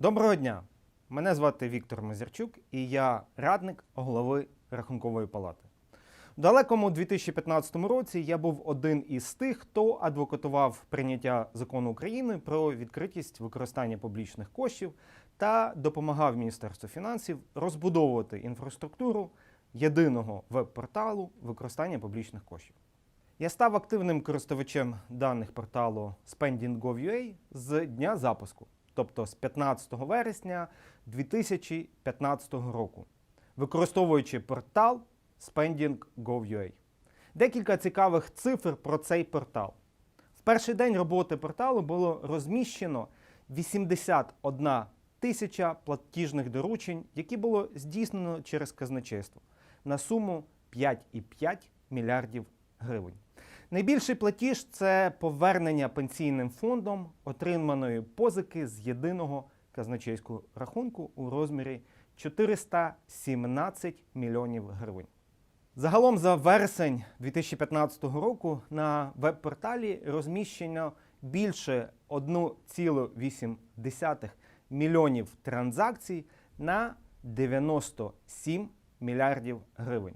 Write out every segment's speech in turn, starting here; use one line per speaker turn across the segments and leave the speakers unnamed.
Доброго дня! Мене звати Віктор Мазерчук і я радник голови Рахункової палати. У далекому 2015 році я був один із тих, хто адвокатував прийняття закону України про відкритість використання публічних коштів та допомагав Міністерству фінансів розбудовувати інфраструктуру єдиного веб-порталу використання публічних коштів. Я став активним користувачем даних порталу Spending.gov.ua з дня запуску, тобто з 15 вересня 2015 року, використовуючи портал Spending.gov.ua. Декілька цікавих цифр про цей портал. В перший день роботи порталу було розміщено 81 тисяча платіжних доручень, які було здійснено через казначейство на суму 5,5 мільярдів гривень. Найбільший платіж це повернення пенсійним фондом отриманої позики з єдиного казначейського рахунку у розмірі 417 мільйонів гривень. Загалом за вересень 2015 року на веб-порталі розміщено більше 1,8 мільйонів транзакцій на 97 мільярдів гривень.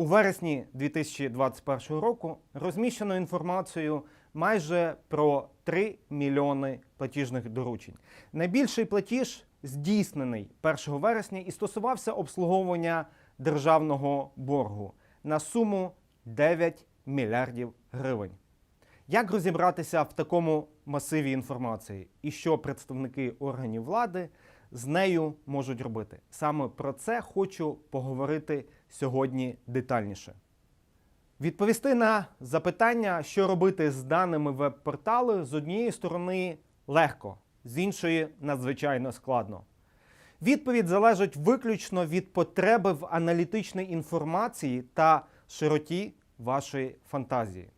У вересні 2021 року розміщено інформацію майже про 3 мільйони платіжних доручень. Найбільший платіж здійснений 1 вересня і стосувався обслуговування державного боргу на суму 9 мільярдів гривень. Як розібратися в такому масиві інформації і що представники органів влади з нею можуть робити? Саме про це хочу поговорити сьогодні детальніше. Відповісти на запитання, що робити з даними веб-порталу, з однієї сторони легко, з іншої надзвичайно складно. Відповідь залежить виключно від потреби в аналітичній інформації та широті вашої фантазії.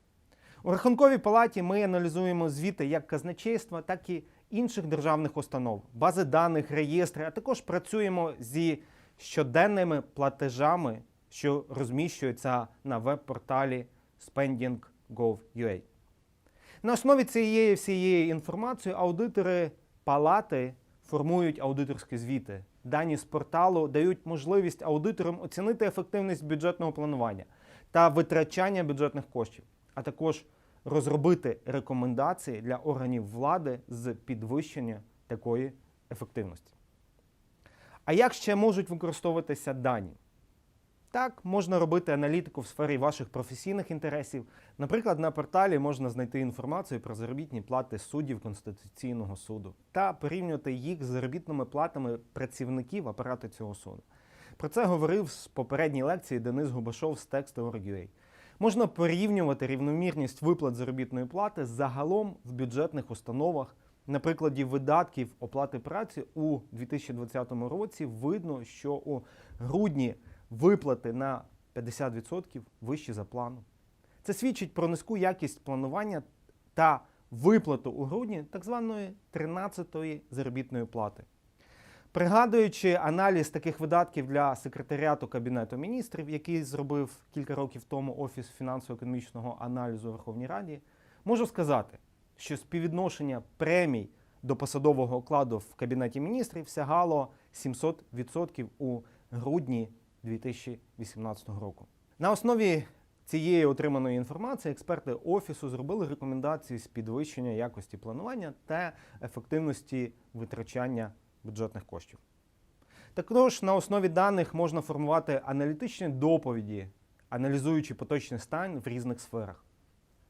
У рахунковій палаті ми аналізуємо звіти як казначейства, так і інших державних установ, бази даних, реєстри, а також працюємо зі щоденними платежами, що розміщуються на веб-порталі spending.gov.ua. На основі цієї всієї інформації аудитори палати формують аудиторські звіти. Дані з порталу дають можливість аудиторам оцінити ефективність бюджетного планування та витрачання бюджетних коштів, а також розробити рекомендації для органів влади з підвищення такої ефективності. А як ще можуть використовуватися дані? Так, можна робити аналітику в сфері ваших професійних інтересів. Наприклад, на порталі можна знайти інформацію про заробітні плати суддів Конституційного суду та порівнювати їх з заробітними платами працівників апарату цього суду. Про це говорив з попередній лекції Денис Губашов з Text.org.ua. Можна порівнювати рівномірність виплат заробітної плати загалом в бюджетних установах. На прикладі видатків оплати праці у 2020 році видно, що у грудні виплати на 50% вищі за планом. Це свідчить про низьку якість планування та виплату у грудні так званої 13-ї заробітної плати. Пригадуючи аналіз таких видатків для секретаріату Кабінету міністрів, який зробив кілька років тому Офіс фінансово-економічного аналізу Верховній Раді, можу сказати, що співвідношення премій до посадового окладу в Кабінеті міністрів сягало 700% у грудні 2018 року. На основі цієї отриманої інформації експерти офісу зробили рекомендації з підвищення якості планування та ефективності витрачання бюджетних коштів. Також на основі даних можна формувати аналітичні доповіді, аналізуючи поточний стан в різних сферах.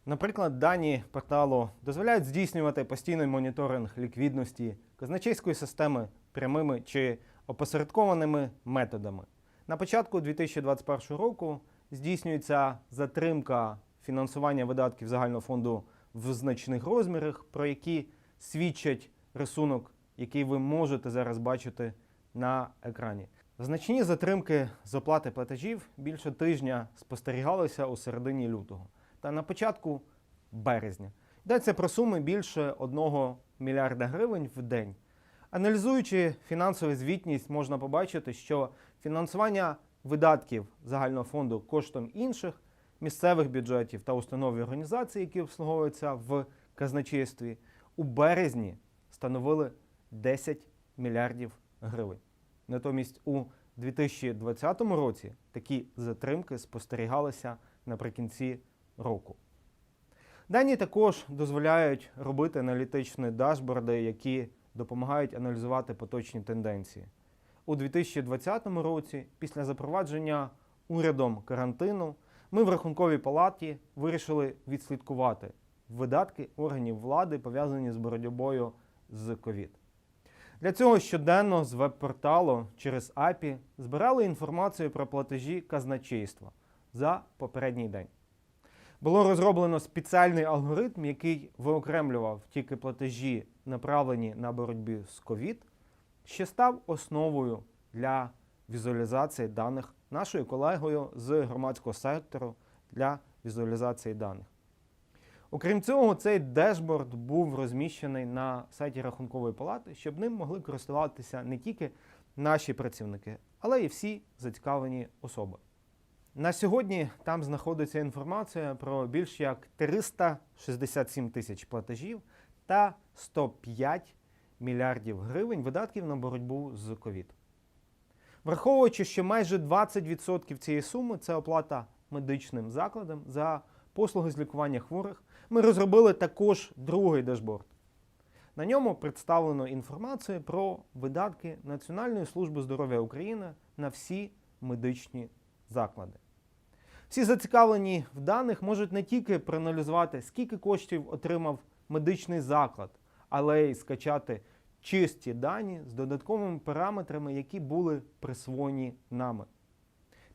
Наприклад, дані порталу дозволяють здійснювати постійний моніторинг ліквідності казначейської системи прямими чи опосередкованими методами. На початку 2021 року здійснюється затримка фінансування видатків загального фонду в значних розмірах, про які свідчать рисунок, який ви можете зараз бачити на екрані. Значні затримки з оплати платежів більше тижня спостерігалися у середині лютого та на початку березня. Йдеться про суми більше 1 мільярда гривень в день. Аналізуючи фінансову звітність, можна побачити, що фінансування видатків загального фонду коштом інших місцевих бюджетів та установ і організацій, які обслуговуються в казначействі, у березні становили 10 мільярдів гривень. Натомість у 2020 році такі затримки спостерігалися наприкінці року. Дані також дозволяють робити аналітичні дашборди, які допомагають аналізувати поточні тенденції. У 2020 році, після запровадження урядом карантину, ми в рахунковій палаті вирішили відслідкувати видатки органів влади, пов'язані з боротьбою з ковід. Для цього щоденно з веб-порталу через API збирали інформацію про платежі казначейства за попередній день. Було розроблено спеціальний алгоритм, який виокремлював тільки платежі, направлені на боротьбу з ковід, що став основою для візуалізації даних нашою колегою з громадського сектору для візуалізації даних. Окрім цього, цей дешборд був розміщений на сайті Рахункової палати, щоб ним могли користуватися не тільки наші працівники, але й всі зацікавлені особи. На сьогодні там знаходиться інформація про більш як 367 тисяч платежів та 105 мільярдів гривень видатків на боротьбу з ковід. Враховуючи, що майже 20% цієї суми це оплата медичним закладам за послуги з лікування хворих, ми розробили також другий дашборд. На ньому представлено інформацію про видатки Національної служби здоров'я України на всі медичні заклади. Всі зацікавлені в даних можуть не тільки проаналізувати, скільки коштів отримав медичний заклад, але й скачати чисті дані з додатковими параметрами, які були присвоєні нами.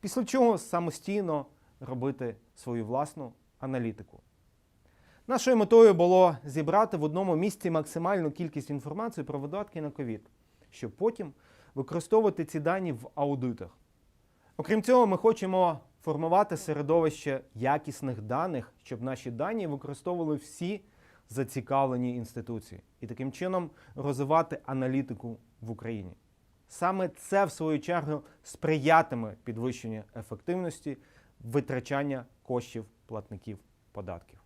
Після чого самостійно робити свою власну аналітику. Нашою метою було зібрати в одному місці максимальну кількість інформації про видатки на ковід, щоб потім використовувати ці дані в аудитах. Окрім цього, ми хочемо формувати середовище якісних даних, щоб наші дані використовували всі зацікавлені інституції і таким чином розвивати аналітику в Україні. Саме це, в свою чергу, сприятиме підвищенню ефективності витрачання коштів платників податків.